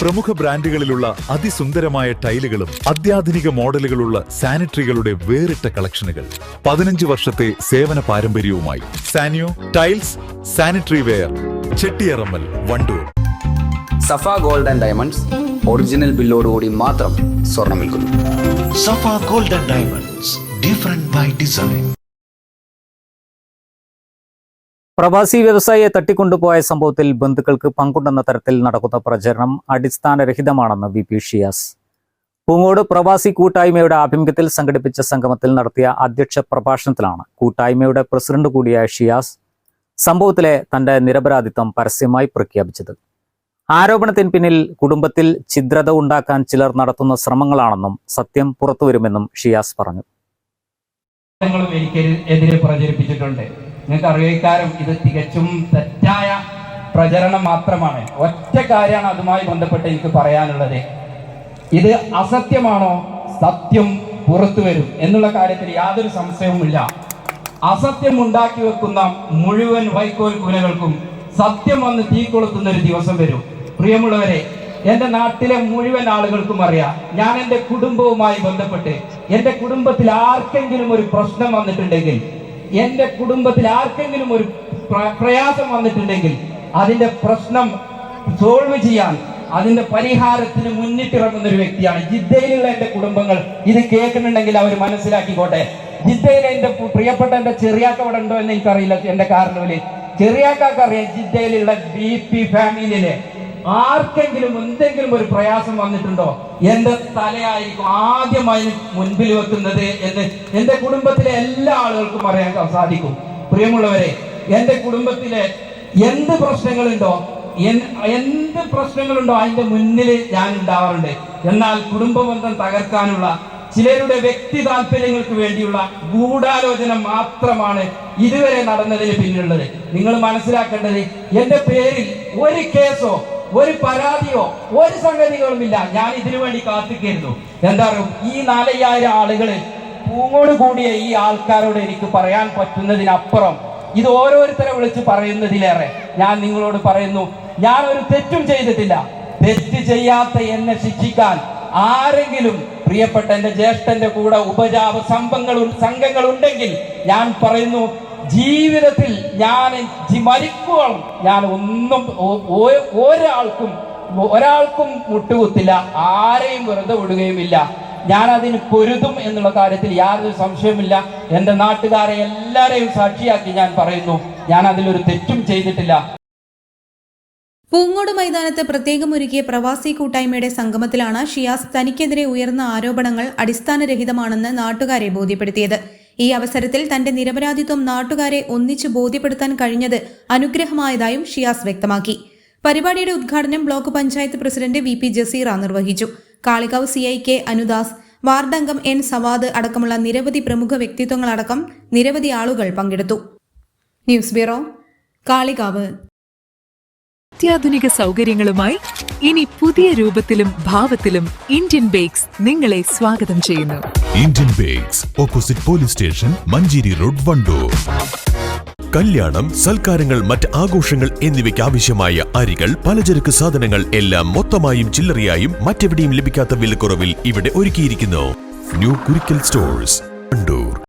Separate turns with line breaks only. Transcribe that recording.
പ്രമുഖ ബ്രാൻഡുകളിലുള്ള അതിസുന്ദരമായ ടൈലുകളും അത്യാധുനിക മോഡലുകളുള്ള സാനിറ്ററികളുടെ വേറിട്ട കളക്ഷനുകൾ. പതിനഞ്ച് വർഷത്തെ സേവന പാരമ്പര്യവുമായി Sanyo tiles sanitary ware Chettiyarammal Wandoor.
Safa gold and diamonds original ബില്ലോടുകൂടി മാത്രം സ്വർണം വിൽക്കുന്നു.
Safa gold and diamonds different by design.
പ്രവാസി വ്യവസായിയെ തട്ടിക്കൊണ്ടുപോയ സംഭവത്തിൽ ബന്ധുക്കൾക്ക് പങ്കുണ്ടെന്ന തരത്തിൽ നടക്കുന്ന പ്രചരണം അടിസ്ഥാനരഹിതമാണെന്ന് വി. പി. ഷിയാസ്. പൂങ്ങോട് പ്രവാസി കൂട്ടായ്മയുടെ ആഭിമുഖ്യത്തിൽ സംഘടിപ്പിച്ച സംഗമത്തിൽ നടത്തിയ അധ്യക്ഷ പ്രഭാഷണത്തിലാണ് കൂട്ടായ്മയുടെ പ്രസിഡന്റ് കൂടിയായ ഷിയാസ് സംഭവത്തിലെ തന്റെ നിരപരാധിത്വം പരസ്യമായി പ്രഖ്യാപിച്ചത്. ആരോപണത്തിന് പിന്നിൽ കുടുംബത്തിൽ ഛിദ്രത ഉണ്ടാക്കാൻ ചിലർ നടത്തുന്ന ശ്രമങ്ങളാണെന്നും സത്യം പുറത്തുവരുമെന്നും ഷിയാസ് പറഞ്ഞു.
എതിരെ പ്രചരിപ്പിച്ചിട്ടുണ്ട്. നിങ്ങൾക്ക് അറിയിക്കാരും ഇത് തികച്ചും തെറ്റായ പ്രചരണം മാത്രമാണ്. ഒറ്റ കാര്യമാണ് അതുമായി ബന്ധപ്പെട്ട് എനിക്ക് പറയാനുള്ളത്. ഇത് അസത്യമാണോ? സത്യം പുറത്തു വരും എന്നുള്ള കാര്യത്തിൽ യാതൊരു സംശയവുമില്ല. അസത്യം ഉണ്ടാക്കി വെക്കുന്ന മുഴുവൻ വൈക്കോൽ കുലകൾക്കും സത്യം വന്ന് തീ കൊളുത്തുന്ന ഒരു ദിവസം വരും. പ്രിയമുള്ളവരെ എന്റെ നാട്ടിലെ മുഴുവൻ ആളുകൾക്കും അറിയാം ഞാൻ എന്റെ കുടുംബവുമായി ബന്ധപ്പെട്ട് എന്റെ കുടുംബത്തിൽ ആർക്കെങ്കിലും ഒരു പ്രശ്നം വന്നിട്ടുണ്ടെങ്കിൽ എന്റെ കുടുംബത്തിൽ ആർക്കെങ്കിലും ഒരു പ്രയാസം വന്നിട്ടുണ്ടെങ്കിൽ അതിന്റെ പ്രശ്നം സോൾവ് ചെയ്യാൻ അതിന്റെ പരിഹാരത്തിന് മുന്നിട്ടിറങ്ങുന്ന ഒരു വ്യക്തിയാണ്. ജിദ്ദയിലുള്ള എന്റെ കുടുംബങ്ങൾ ഇത് കേൾക്കുന്നുണ്ടെങ്കിൽ അവർ മനസ്സിലാക്കിക്കോട്ടെ. ജിദ്ദയിലെ എന്റെ പ്രിയപ്പെട്ട എന്റെ ചെറിയാക്ക അവിടെ ഉണ്ടോ എന്ന് എനിക്കറിയില്ല. എന്റെ കാരണവിൽ ചെറിയാക്കാക്കറിയാം ജിദ്ദയിലുള്ള ബി പി ഫാമിലിയിലെ ആർക്കെങ്കിലും എന്തെങ്കിലും ഒരു പ്രയാസം വന്നിട്ടുണ്ടോ? എന്റെ തലയായിരിക്കും ആദ്യമായി മുൻപിൽ വെക്കുന്നത് എന്ന് എന്റെ കുടുംബത്തിലെ എല്ലാ ആളുകൾക്കും അറിയാൻ സാധിക്കും. പ്രിയമുള്ളവരെ എന്റെ കുടുംബത്തിലെ എന്ത് പ്രശ്നങ്ങളുണ്ടോ എന്ത് പ്രശ്നങ്ങളുണ്ടോ അതിന്റെ മുന്നിൽ ഞാൻ ഉണ്ടാവാറുണ്ട്. എന്നാൽ കുടുംബ ബന്ധം തകർക്കാനുള്ള ചിലരുടെ വ്യക്തി താല്പര്യങ്ങൾക്ക് വേണ്ടിയുള്ള ഗൂഢാലോചന മാത്രമാണ് ഇതുവരെ നടന്നതിന് പിന്നിലുള്ളത്. നിങ്ങൾ മനസ്സിലാക്കേണ്ടത് എന്റെ പേരിൽ ഒരു കേസോ ഒരു പരാതിയോ ഒരു സംഗതികളുമില്ല ഞാൻ ഇതിനു വേണ്ടി കാത്തിക്കായിരുന്നു എന്താ ഈ നാലയ്യായിരം ആളുകൾ പൂങ്ങോട് കൂടിയ ഈ ആൾക്കാരോട് എനിക്ക് പറയാൻ പറ്റുന്നതിനപ്പുറം ഇത് ഓരോരുത്തരെ വിളിച്ച് പറയുന്നതിലേറെ ഞാൻ നിങ്ങളോട് പറയുന്നു ഞാൻ ഒരു തെറ്റും ചെയ്തിട്ടില്ല. തെറ്റ് ചെയ്യാത്ത എന്നെ ശിക്ഷിക്കാൻ ആരെങ്കിലും പ്രിയപ്പെട്ട എന്റെ ജ്യേഷ്ഠന്റെ കൂടെ ഉപജാപ സംഘങ്ങൾ ഉണ്ടെങ്കിൽ ഞാൻ പറയുന്നു ജീവിതത്തിൽ ഞാൻ മരിക്കുവോളം ഞാൻ ഒന്നും ഒരാൾക്കും ഒരാൾക്കും മുട്ടുകുത്തില്ല. ആരെയും വെറുതെ വിടുകയുമില്ല. ഞാൻ അതിന് പൊരുതും എന്നുള്ള കാര്യത്തിൽ യാതൊരു സംശയവുമില്ല. എന്റെ നാട്ടുകാരെ എല്ലാരെയും സാക്ഷിയാക്കി ഞാൻ പറയുന്നു. ഞാൻ അതിലൊരു തെറ്റും ചെയ്തിട്ടില്ല.
പൂങ്ങോട് മൈതാനത്ത് പ്രത്യേകം ഒരുക്കിയ പ്രവാസി കൂട്ടായ്മയുടെ സംഗമത്തിലാണ് ഷിയാസ് തനിക്കെതിരെ ഉയർന്ന ആരോപണങ്ങൾ അടിസ്ഥാനരഹിതമാണെന്ന് നാട്ടുകാരെ ബോധ്യപ്പെടുത്തിയത്. ഈ അവസരത്തിൽ തന്റെ നിരപരാധിത്വം നാട്ടുകാരെ ഒന്നിച്ചു ബോധ്യപ്പെടുത്താൻ കഴിഞ്ഞത് അനുഗ്രഹമായതായും ഷിയാസ് വ്യക്തമാക്കി. പരിപാടിയുടെ ഉദ്ഘാടനം block panchayat president V P Jaseera നിർവഹിച്ചു. Kalikavu C I K Anudas വാർഡംഗം N Savad അടക്കമുള്ള നിരവധി പ്രമുഖ വ്യക്തിത്വങ്ങളടക്കം നിരവധി ആളുകൾ പങ്കെടുത്തു. News bureau Kalikavu.
അത്യാധുനിക സൗകര്യങ്ങളുമായി ഇനി പുതിയ രൂപത്തിലും ഭാവത്തിലും ഇന്ത്യൻ ബേക്സ് നിങ്ങളെ സ്വാഗതം ചെയ്യുന്നു.
Indian bakes opposite police station Manjeri road Wandoor. കല്യാണം സൽക്കാരങ്ങൾ മറ്റ് ആഘോഷങ്ങൾ എന്നിവയ്ക്ക് ആവശ്യമായ അരികൾ പലചരക്ക് സാധനങ്ങൾ എല്ലാം മൊത്തമായും ചില്ലറയായും മറ്റെവിടെയും ലഭിക്കാത്ത വിലക്കുറവിൽ ഇവിടെ ഒരുക്കിയിരിക്കുന്നു. New Kurikkal stores Wandoor.